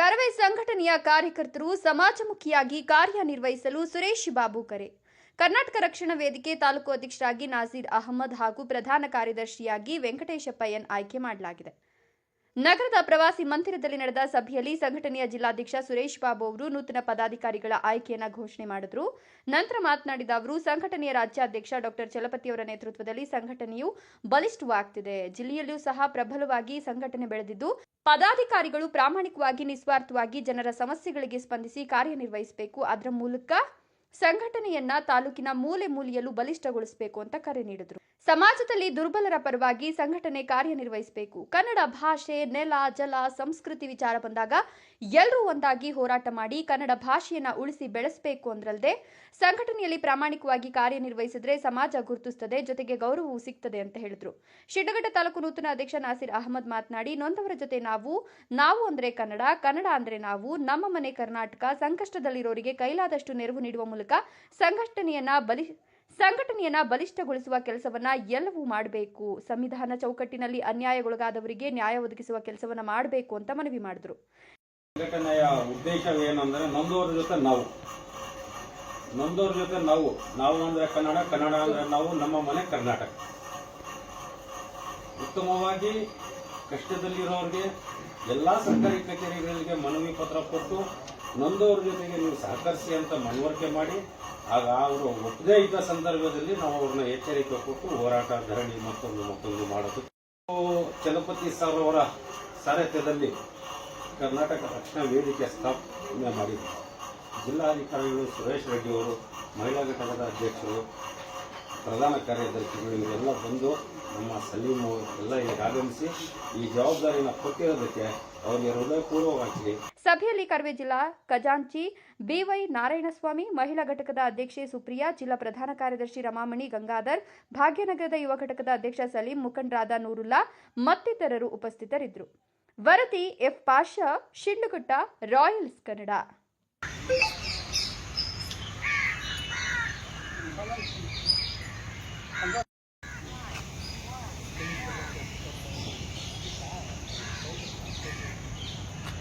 ಕರವೇ ಸಂಘಟನೆಯ ಕಾರ್ಯಕರ್ತರು ಸಮಾಜಮುಖಿಯಾಗಿ ಕಾರ್ಯನಿರ್ವಹಿಸಲು ಸುರೇಶ್ ಬಾಬು ಕರೆ. ಕರ್ನಾಟಕ ರಕ್ಷಣಾ ವೇದಿಕೆ ತಾಲೂಕು ಅಧ್ಯಕ್ಷರಾಗಿ ನಾಸೀರ್ ಅಹಮದ್ ಹಾಗೂ ಪ್ರಧಾನ ಕಾರ್ಯದರ್ಶಿಯಾಗಿ ವೆಂಕಟೇಶಪ್ಪಯ್ಯನ್ ಆಯ್ಕೆ ಮಾಡಲಾಗಿದೆ. ನಗರದ ಪ್ರವಾಸಿ ಮಂದಿರದಲ್ಲಿ ನಡೆದ ಸಭೆಯಲ್ಲಿ ಸಂಘಟನೆಯ ಜಿಲ್ಲಾಧ್ಯಕ್ಷ ಸುರೇಶ್ ಬಾಬು ಅವರು ನೂತನ ಪದಾಧಿಕಾರಿಗಳ ಆಯ್ಕೆಯನ್ನು ಘೋಷಣೆ ಮಾಡಿದರು. ನಂತರ ಮಾತನಾಡಿದ ಅವರು, ಸಂಘಟನೆಯ ರಾಜ್ಯಾಧ್ಯಕ್ಷ ಡಾಕ್ಟರ್ ಚಲಪತಿಯವರ ನೇತೃತ್ವದಲ್ಲಿ ಸಂಘಟನೆಯು ಬಲಿಷ್ಠವಾಗ್ತಿದೆ. ಜಿಲ್ಲೆಯಲ್ಲೂ ಸಹ ಪ್ರಬಲವಾಗಿ ಸಂಘಟನೆ ಬೆಳೆದಿದ್ದು, ಪದಾಧಿಕಾರಿಗಳು ಪ್ರಾಮಾಣಿಕವಾಗಿ, ನಿಸ್ವಾರ್ಥವಾಗಿ ಜನರ ಸಮಸ್ಯೆಗಳಿಗೆ ಸ್ಪಂದಿಸಿ ಕಾರ್ಯನಿರ್ವಹಿಸಬೇಕು. ಅದರ ಮೂಲಕ ಸಂಘಟನೆಯನ್ನ ತಾಲೂಕಿನ ಮೂಲೆ ಮೂಲೆಯಲ್ಲೂ ಬಲಿಷ್ಠಗೊಳಿಸಬೇಕು ಅಂತ ಕರೆ ನೀಡಿದರು. ಸಮಾಜದಲ್ಲಿ ದುರ್ಬಲರ ಪರವಾಗಿ ಸಂಘಟನೆ ಕಾರ್ಯನಿರ್ವಹಿಸಬೇಕು. ಕನ್ನಡ ಭಾಷೆ, ನೆಲ, ಜಲ, ಸಂಸ್ಕೃತಿ ವಿಚಾರ ಬಂದಾಗ ಎಲ್ಲರೂ ಒಂದಾಗಿ ಹೋರಾಟ ಮಾಡಿ ಕನ್ನಡ ಭಾಷೆಯನ್ನ ಉಳಿಸಿ ಬೆಳೆಸಬೇಕು ಅಂದ್ರಲ್ಲದೆ ಸಂಘಟನೆಯಲ್ಲಿ ಪ್ರಾಮಾಣಿಕವಾಗಿ ಕಾರ್ಯನಿರ್ವಹಿಸಿದ್ರೆ ಸಮಾಜ ಗುರುತಿಸುತ್ತದೆ ಜೊತೆಗೆ ಗೌರವವೂ ಸಿಗ್ತದೆ ಅಂತ ಹೇಳಿದ್ರು. ಶಿಡ್ಡಘಟ್ಟ ತಾಲೂಕು ನೂತನ ಅಧ್ಯಕ್ಷ ನಾಸಿರ್ ಅಹಮದ್ ಮಾತನಾಡಿ, ನೊಂದವರ ಜೊತೆ ನಾವು ನಾವು ಅಂದ್ರೆ ಕನ್ನಡ ಕನ್ನಡ ಅಂದ್ರೆ ನಾವು, ನಮ್ಮ ಮನೆ ಕರ್ನಾಟಕ, ಸಂಕಷ್ಟದಲ್ಲಿರೋರಿಗೆ ಕೈಲಾದಷ್ಟು ನೆರವು ನೀಡುವ ಮೂಲಕ ಸಂಘಟನೆಯನ್ನ ಬಲಿ ಸಂಘಟನೆಯನ್ನ ಬಲಿಷ್ಠಗೊಳಿಸುವ ಕೆಲಸವನ್ನ ಎಲ್ಲವೂ ಮಾಡಬೇಕು. ಸಂವಿಧಾನ ಚೌಕಟ್ಟಿನಲ್ಲಿ ಅನ್ಯಾಯಗೊಳಗಾದವರಿಗೆ ನ್ಯಾಯ ಒದಗಿಸುವ ಕೆಲಸವನ್ನ ಮಾಡಬೇಕು ಅಂತ ಮನವಿ ಮಾಡಿದ್ರು. ಸಂಘಟನೆಯ ಉದ್ದೇಶವೇನೆಂದರೆ ನೊಂದವರ ಜೊತೆ ನಾವು. ನೊಂದೋರ ಜೊತೆ ನಾವು. ನಾವು ಅಂದ್ರೆ ಕನ್ನಡ ಕನ್ನಡ ಅಂದ್ರೆ ನಾವು, ನಮ್ಮ ಮನೆ ಕರ್ನಾಟಕ. ಉತ್ತಮವಾಗಿ ಕಷ್ಟದಲ್ಲಿರೋರಿಗೆ, ಎಲ್ಲಾ ಸರ್ಕಾರಿ ಕಚೇರಿಗಳಿಗೆ ಮನವಿ ಪತ್ರ ಕೊಟ್ಟು ನೊಂದೋರ ಜೊತೆಗೆ ನೀವು ಸಹಕರಿಸಿ ಅಂತ ಮನವರಿಕೆ ಮಾಡಿ, ಆಗ ಅವರು ಒಪ್ಪದೇ ಇದ್ದ ಸಂದರ್ಭದಲ್ಲಿ ನಾವು ಅವ್ರನ್ನ ಎಚ್ಚರಿಕೆ ಕೊಟ್ಟು ಹೋರಾಟ, ಧರಣಿ ಮತ್ತೊಂದು ಮತ್ತೊಂದು ಮಾಡೋದು. ಚಲಪತಿ ಸರ್ ಅವರ ಸಾರಥ್ಯದಲ್ಲಿ ಕರ್ನಾಟಕ ರಕ್ಷಣಾ ವೇದಿಕೆ ಸ್ಥಾಪನೆ ಮಾಡಿದ್ದಾರೆ ಜಿಲ್ಲಾಧಿಕಾರಿಗಳು ಸುರೇಶ್ ರೆಡ್ಡಿ ಅವರು, ಮಹಿಳಾ ಘಟಕದ ಅಧ್ಯಕ್ಷರು ಪ್ರಧಾನ ಕಾರ್ಯದರ್ಶಿಗಳು ಇವರೆಲ್ಲ ಬಂದು ನಮ್ಮ ಸಲೀಂ ಎಲ್ಲ ಇಲ್ಲಿಗೆ ಆಗಮಿಸಿ ಈ ಜವಾಬ್ದಾರಿನ ಕೊಟ್ಟಿರೋದಕ್ಕೆ ಅವರಿಗೆ ಹೃದಯಪೂರ್ವವಾಗಿ ಸಭೆಯಲ್ಲಿ ಕರ್ವೆ ಜಿಲ್ಲಾ ಖಜಾಂಚಿ ಬಿವೈ ನಾರಾಯಣಸ್ವಾಮಿ ಮಹಿಳಾ ಘಟಕದ ಅಧ್ಯಕ್ಷೆ ಸುಪ್ರಿಯಾ, ಜಿಲ್ಲಾ ಪ್ರಧಾನ ಕಾರ್ಯದರ್ಶಿ ರಮಾಮಣಿ ಗಂಗಾಧರ್, ಭಾಗ್ಯನಗರದ ಯುವ ಘಟಕದ ಅಧ್ಯಕ್ಷ ಸಲೀಂ ಮುಖಂಡರಾದ ನೂರುಲ್ಲಾ ಮತ್ತಿತರರು ಉಪಸ್ಥಿತರಿದ್ದರು. ವರದಿ ಎಫ್ ಪಾಷಾ, ಶಿಂಡುಗುಟ್ಟ, ರಾಯಲ್ಸ್ ಕನ್ನಡ.